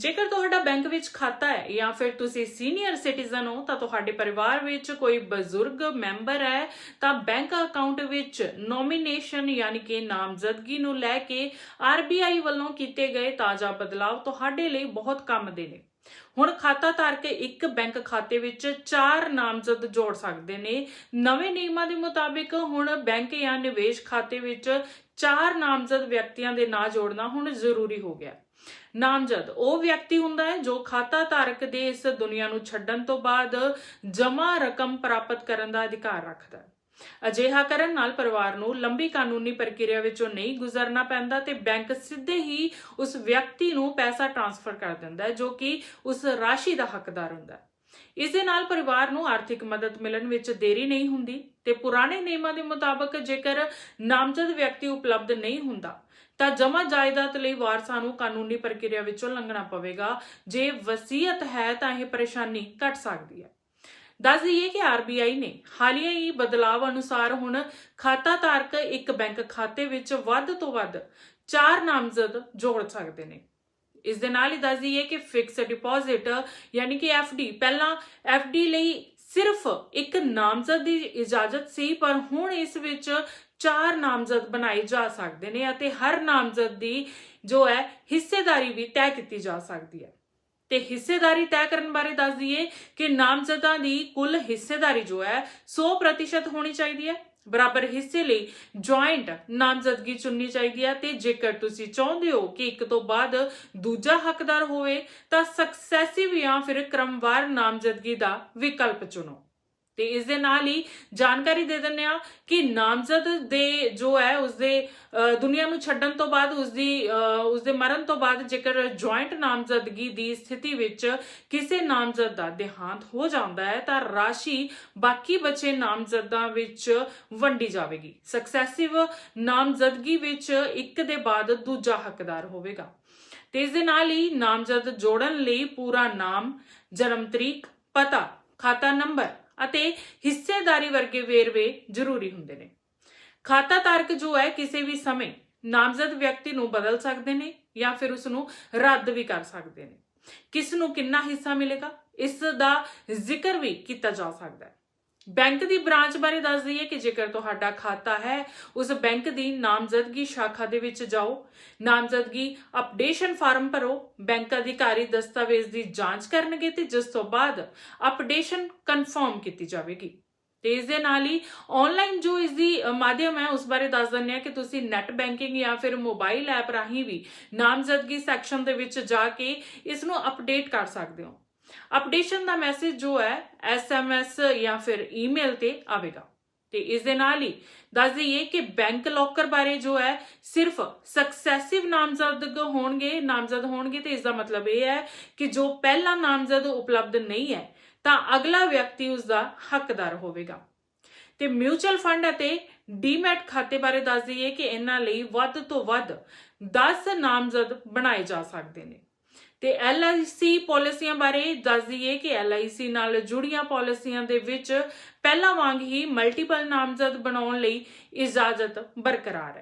ਜੇਕਰ ਤੁਹਾਡਾ ਬੈਂਕ ਵਿੱਚ ਖਾਤਾ ਹੈ ਜਾਂ ਫਿਰ ਤੁਸੀਂ ਸੀਨੀਅਰ ਸਿਟੀਜ਼ਨ ਹੋ, ਤਾਂ ਤੁਹਾਡੇ ਪਰਿਵਾਰ ਵਿੱਚ ਕੋਈ ਬਜ਼ੁਰਗ ਮੈਂਬਰ ਹੈ, ਤਾਂ ਬੈਂਕ ਅਕਾਊਂਟ ਵਿੱਚ ਨੋਮੀਨੇਸ਼ਨ ਯਾਨੀ ਕਿ ਨਾਮਜ਼ਦਗੀ ਨੂੰ ਲੈ ਕੇ ਆਰਬੀਆਈ ਵੱਲੋਂ ਕੀਤੇ ਗਏ ਤਾਜ਼ਾ ਬਦਲਾਅ ਤੁਹਾਡੇ ਲਈ ਬਹੁਤ ਕੰਮ ਦੇ ਨੇ। ਹੁਣ ਖਾਤਾ ਧਾਰਕ ਇੱਕ ਬੈਂਕ ਖਾਤੇ ਵਿੱਚ ਚਾਰ ਨਾਮਜ਼ਦ ਜੋੜ ਸਕਦੇ ਨੇ। ਨਵੇਂ ਨਿਯਮਾਂ ਦੇ ਮੁਤਾਬਿਕ ਹੁਣ ਬੈਂਕ ਜਾਂ ਨਿਵੇਸ਼ ਖਾਤੇ ਵਿੱਚ ਚਾਰ ਨਾਮਜ਼ਦ ਵਿਅਕਤੀਆਂ ਦੇ ਨਾਂ ਜੋੜਨਾ ਹੁਣ ਜ਼ਰੂਰੀ ਹੋ ਗਿਆ। ਨਾਮਜ਼ਦ। ਉਹ ਵਿਅਕਤੀ ਹੁੰਦਾ ਹੈ ਜੋ ਖਾਤਾ ਧਾਰਕ ਦੇ ਇਸ ਦੁਨੀਆ ਨੂੰ ਛੱਡਣ ਤੋਂ ਬਾਅਦ ਜਮ੍ਹਾਂ ਰਕਮ ਪ੍ਰਾਪਤ ਕਰਨ ਦਾ ਅਧਿਕਾਰ ਰੱਖਦਾ ਹੈ। ਅਜਿਹਾ ਕਰਨ ਨਾਲ ਪਰਿਵਾਰ ਨੂੰ ਲੰਬੀ ਕਾਨੂੰਨੀ ਪ੍ਰਕਿਰਿਆ ਵਿੱਚੋਂ ਨਹੀਂ ਗੁਜ਼ਰਨਾ ਪੈਂਦਾ ਤੇ ਬੈਂਕ ਸਿੱਧੇ ਹੀ ਉਸ ਵਿਅਕਤੀ ਨੂੰ ਪੈਸਾ ਟ੍ਰਾਂਸਫਰ ਕਰ ਦਿੰਦਾ ਹੈ, ਜੋ ਕਿ ਉਸ ਰਾਸ਼ੀ ਦਾ ਹੱਕਦਾਰ ਹੁੰਦਾ ਹੈ। ਇਸ ਦੇ ਨਾਲ ਪਰਿਵਾਰ ਨੂੰ ਆਰਥਿਕ ਮਦਦ ਮਿਲਣ ਵਿੱਚ ਦੇਰੀ ਨਹੀਂ ਹੁੰਦੀ ਤੇ ਪੁਰਾਣੇ ਨਿਯਮਾਂ ਦੇ ਮੁਤਾਬਕ ਜੇਕਰ ਨਾਮਜ਼ਦ ਵਿਅਕਤੀ ਉਪਲਬਧ ਨਹੀਂ ਹੁੰਦਾ, ਤਾਂ ਜਮਾ ਜਾਇਦਾਦ ਲਈ ਵਾਰਸਾਂ ਨੂੰ ਕਾਨੂੰਨੀ ਪ੍ਰਕਿਰਿਆ ਵਿੱਚੋਂ ਲੰਘਣਾ ਪਵੇਗਾ। ਜੇ ਵਸੀਅਤ ਹੈ, ਤਾਂ ਇਹ ਪਰੇਸ਼ਾਨੀ ਘਟ ਸਕਦੀ ਹੈ। ਦੱਸ ਦਈਏ ਕਿ ਆਰਬੀਆਈ ਨੇ ਹਾਲੀਆ ਹੀ ਬਦਲਾਵ ਅਨੁਸਾਰ ਹੁਣ ਖਾਤਾ ਧਾਰਕ ਇੱਕ ਬੈਂਕ ਖਾਤੇ ਵਿੱਚ ਵੱਧ ਤੋਂ ਵੱਧ ਚਾਰ ਨਾਮਜ਼ਦ ਜੋੜ ਸਕਦੇ ਨੇ। ਇਸ ਦੇ ਨਾਲ ਹੀ ਦੱਸ ਦਈਏ ਕਿ ਫਿਕਸ ਡਿਪੋਜ਼ਿਟ ਯਾਨੀ ਕਿ ਡੀ ਪਹਿਲਾਂ ਡੀ ਲਈ ਸਿਰਫ ਇੱਕ ਨਾਮਜ਼ਦ ਦੀ ਇਜਾਜ਼ਤ ਸੀ, ਪਰ ਹੁਣ ਇਸ ਵਿੱਚ ਚਾਰ ਨਾਮਜ਼ਦ ਬਣਾਏ ਜਾ ਸਕਦੇ ਨੇ ਅਤੇ ਹਰ ਨਾਮਜ਼ਦ ਦੀ ਜੋ ਹੈ, ਹਿੱਸੇਦਾਰੀ ਵੀ ਤੈਅ ਕੀਤੀ ਜਾ ਸਕਦੀ ਹੈ। ਤੇ ਹਿੱਸੇਦਾਰੀ ਤੈਅ ਕਰਨ ਬਾਰੇ ਦੱਸ ਦਈਏ ਕਿ ਨਾਮਜ਼ਦਾਂ ਦੀ ਕੁੱਲ ਹਿੱਸੇਦਾਰੀ ਜੋ ਹੈ 100% ਹੋਣੀ ਚਾਹੀਦੀ ਹੈ। ਬਰਾਬਰ ਹਿੱਸੇ ਲਈ ਜੁਆਇੰਟ ਨਾਮਜ਼ਦਗੀ ਚੁਣਨੀ ਚਾਹੀਦੀ ਹੈ ਤੇ ਜੇਕਰ ਤੁਸੀਂ ਚਾਹੁੰਦੇ ਹੋ ਕਿ ਇੱਕ ਤੋਂ ਬਾਅਦ ਦੂਜਾ ਹੱਕਦਾਰ ਹੋਵੇ, ਤਾਂ ਸਕਸੈਸਿਵ ਜਾਂ ਫਿਰ ਕ੍ਰਮਵਾਰ ਨਾਮਜ਼ਦਗੀ ਦਾ ਵਿਕਲਪ ਚੁਣੋ। ਤੇ ਇਸ ਦੇ ਨਾਲ ਹੀ ਜਾਣਕਾਰੀ ਦੇ ਦਿੰਨੇ ਆ ਕਿ ਨਾਮਜ਼ਦ ਦੇ ਜੋ ਹੈ, ਉਸਦੇ ਦੁਨੀਆ ਨੂੰ ਛੱਡਣ ਤੋਂ ਬਾਅਦ ਉਸਦੀ ਉਸਦੇ ਮਰਨ ਤੋਂ ਬਾਅਦ ਜੇਕਰ ਜੁਆਇੰਟ ਨਾਮਜ਼ਦਗੀ ਦੀ ਸਥਿਤੀ ਵਿੱਚ ਕਿਸੇ ਨਾਮਜ਼ਦ ਦਾ ਦੇਹਾਂਤ ਹੋ ਜਾਂਦਾ ਹੈ, ਤਾਂ ਰਾਸ਼ੀ ਬਾਕੀ ਬਚੇ ਨਾਮਜ਼ਦਾਂ ਵਿੱਚ ਵੰਡੀ ਜਾਵੇਗੀ। ਸਕਸੈਸਿਵ ਨਾਮਜ਼ਦਗੀ ਵਿੱਚ ਇੱਕ ਦੇ ਬਾਅਦ ਦੂਜਾ ਹੱਕਦਾਰ ਹੋਵੇਗਾ। ਤੇ ਇਸ ਦੇ ਨਾਲ ਹੀ ਨਾਮਜ਼ਦ ਜੋੜਨ ਲਈ ਪੂਰਾ ਨਾਮ, ਜਨਮ ਤਰੀਕ, ਪਤਾ, ਖਾਤਾ ਨੰਬਰ ਅਤੇ ਹਿੱਸੇਦਾਰੀ ਵਰਗੇ ਵੇਰਵੇ ਜ਼ਰੂਰੀ ਹੁੰਦੇ ਨੇ। ਖਾਤਾ ਧਾਰਕ ਜੋ ਹੈ ਕਿਸੇ ਵੀ ਸਮੇਂ ਨਾਮਜ਼ਦ ਵਿਅਕਤੀ ਨੂੰ ਬਦਲ ਸਕਦੇ ਨੇ ਜਾਂ ਫਿਰ ਉਸ ਨੂੰ ਰੱਦ ਵੀ ਕਰ ਸਕਦੇ ਨੇ। ਕਿਸ ਨੂੰ ਕਿੰਨਾ ਹਿੱਸਾ ਮਿਲੇਗਾ, ਇਸ ਦਾ ਜ਼ਿਕਰ ਵੀ ਕੀਤਾ ਜਾ ਸਕਦਾ ਹੈ। ਬੈਂਕ ਦੀ ਬ੍ਰਾਂਚ ਬਾਰੇ ਦੱਸ ਦਈਏ ਕਿ ਜੇਕਰ ਤੁਹਾਡਾ ਖਾਤਾ ਹੈ, ਉਸ ਬੈਂਕ ਦੀ ਨਾਮਜ਼ਦਗੀ ਸ਼ਾਖਾ ਦੇ ਵਿੱਚ ਜਾਓ। ਨਾਮਜ਼ਦਗੀ ਅਪਡੇਸ਼ਨ ਫਾਰਮ ਭਰੋ। ਬੈਂਕ ਅਧਿਕਾਰੀ ਦਸਤਾਵੇਜ਼ ਦੀ ਜਾਂਚ ਕਰਨਗੇ ਤੇ ਜਿਸ ਤੋਂ ਬਾਅਦ ਅਪਡੇਸ਼ਨ ਕਨਫਰਮ ਕੀਤੀ ਜਾਵੇਗੀ। ਤੇ ਇਸ ਦੇ ਨਾਲ ਹੀ ਆਨਲਾਈਨ ਜੋ ਇਸ ਦੀ ਮਾਧਿਅਮ ਹੈ, ਉਸ ਬਾਰੇ ਦੱਸ ਦਿੰਨੇ ਆ ਕਿ ਤੁਸੀਂ ਨੈਟ ਬੈਂਕਿੰਗ ਜਾਂ ਫਿਰ ਮੋਬਾਈਲ ਐਪ ਰਾਹੀਂ ਵੀ ਨਾਮਜ਼ਦਗੀ ਸੈਕਸ਼ਨ ਦੇ ਵਿੱਚ ਜਾ ਕੇ ਇਸ ਨੂੰ ਅਪਡੇਟ ਕਰ ਸਕਦੇ ਹੋ। ਅਪਡੇਸ਼ਨ ਦਾ ਮੈਸੇਜ ਜੋ ਹੈ ਐਸਐਮਐਸ ਜਾਂ ਫਿਰ ਈਮੇਲ ਤੇ ਆਵੇਗਾ। ਤੇ ਇਸ ਦੇ ਨਾਲ ਹੀ ਦੱਸ ਦਈਏ ਕਿ ਬੈਂਕ ਲੋਕਰ ਬਾਰੇ ਜੋ ਹੈ, ਸਿਰਫ ਸਕਸੈਸਿਵ ਨਾਮਜ਼ਦ ਹੋਣਗੇ ਨਾਮਜ਼ਦ ਹੋਣਗੇ ਤੇ ਇਸ ਦਾ ਮਤਲਬ ਇਹ ਹੈ ਕਿ ਜੋ ਪਹਿਲਾ ਨਾਮਜ਼ਦ ਉਪਲਬਧ ਨਹੀਂ ਹੈ, ਤਾਂ ਅਗਲਾ ਵਿਅਕਤੀ ਉਸ ਦਾ ਹੱਕਦਾਰ ਹੋਵੇਗਾ। ਤੇ ਮਿਊਚੁਅਲ ਫੰਡ ਅਤੇ ਡੀਮੈਟ ਖਾਤੇ ਬਾਰੇ ਦੱਸ ਦਈਏ ਕਿ ਇਹਨਾਂ ਲਈ ਵੱਧ ਤੋਂ ਵੱਧ 10 ਨਾਮਜ਼ਦ ਬਣਾਏ ਜਾ ਸਕਦੇ ਨੇ। ਤੇ LIC ਪਾਲਿਸੀਆਂ ਬਾਰੇ ਦੱਸ ਦਈਏ ਕਿ LIC ਨਾਲ ਜੁੜੀਆਂ ਪਾਲਿਸੀਆਂ ਦੇ ਵਿੱਚ ਪਹਿਲਾਂ ਵਾਂਗ ਹੀ ਮਲਟੀਪਲ ਨਾਮਜ਼ਦ ਬਣਾਉਣ ਲਈ ਇਜਾਜ਼ਤ ਬਰਕਰਾਰ ਹੈ।